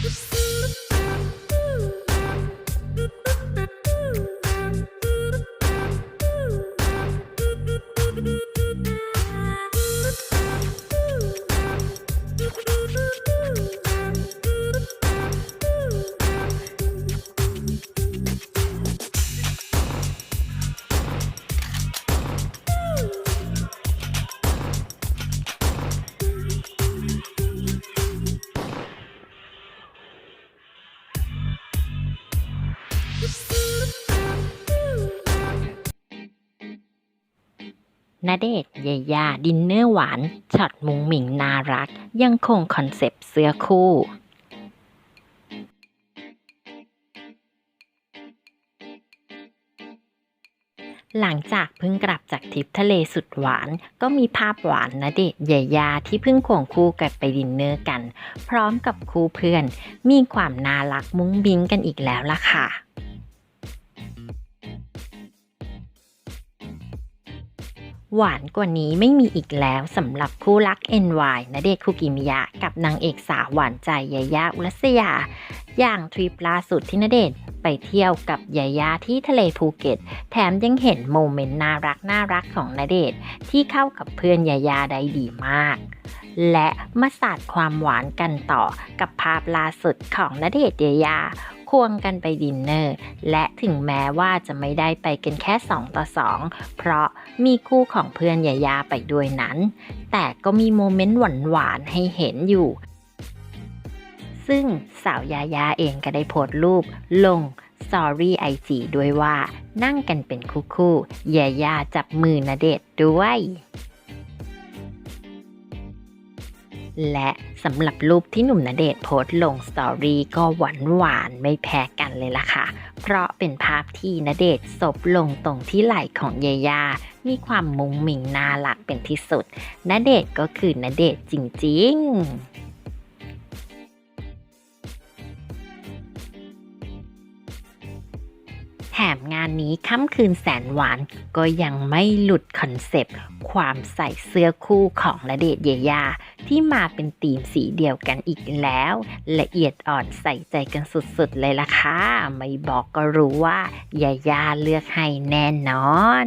Thank you. ณเดชน์ยายาดินเนอร์หวานช็อตมุงหมิงน่ารัก ยังคงคอนเซปต์เสื้อคู่หลังจากเพิ่งกลับจากทริปทะเลสุดหวาน ก็มีภาพหวานณเดชน์ยายาที่เพิ่งควงคู่กันไปดินเนอร์กัน พร้อมกับคู่เพื่อน มีความน่ารักมุ้งบิ้งกันอีกแล้วล่ะค่ะ หวานกว่านี้ไม่มีอีกแล้วสำหรับคู่รัก NY ณเดชคุกิมิยะ กับนางเอกสาวหวานใจยายาอุรัสยา อย่างทริปล่าสุดที่ณเดชไปเที่ยวกับยายาที่ทะเลภูเก็ต แถมยังเห็นโมเมนต์น่ารักน่ารักของณเดชที่เข้ากับเพื่อนยายาได้ดีมาก และมาสาดความหวานกันต่อกับภาพล่าสุดของณเดชน์ยยาควงกันไปดินเนอร์ และถึงแม้ว่าจะไม่ได้ไปกันแค่ 2 ต่อ 2 เพราะมีคู่ของเพื่อนยายาไปด้วยนั้น แต่ก็มีโมเมนต์หวานๆให้เห็นอยู่ ซึ่งสาวยายาเองก็ได้โพสต์รูปลง s อรี่ไอจีด้วยว่านั่งกันเป็นคู่ๆยายาจับมือณเดชด้วย และสำหรับรูปที่หนุ่มณเดชน์โพสต์ลงสตอรี่ก็หวานหวานไม่แพ้กันเลยล่ะค่ะ เพราะเป็นภาพที่ณเดชน์ศพลงตรงที่ไหล่ของเยายา มีความมุงมิงน่ารักเป็นที่สุดณเดชน์ก็คือณเดชน์จริง ๆ ถมงานนี้ค่ำคืนแสนหวาน ก็ยังไม่หลุดคอนเซปต์ ความใส่เสื้อคู่ของระเดชเยยา ที่มาเป็นธีมสีเดียวกันอีกแล้ว ละเอียดอ่อนใส่ใจกันสุดๆเลยล่ะค่ะ ไม่บอกก็รู้ว่ายายาเลือกให้แน่นอน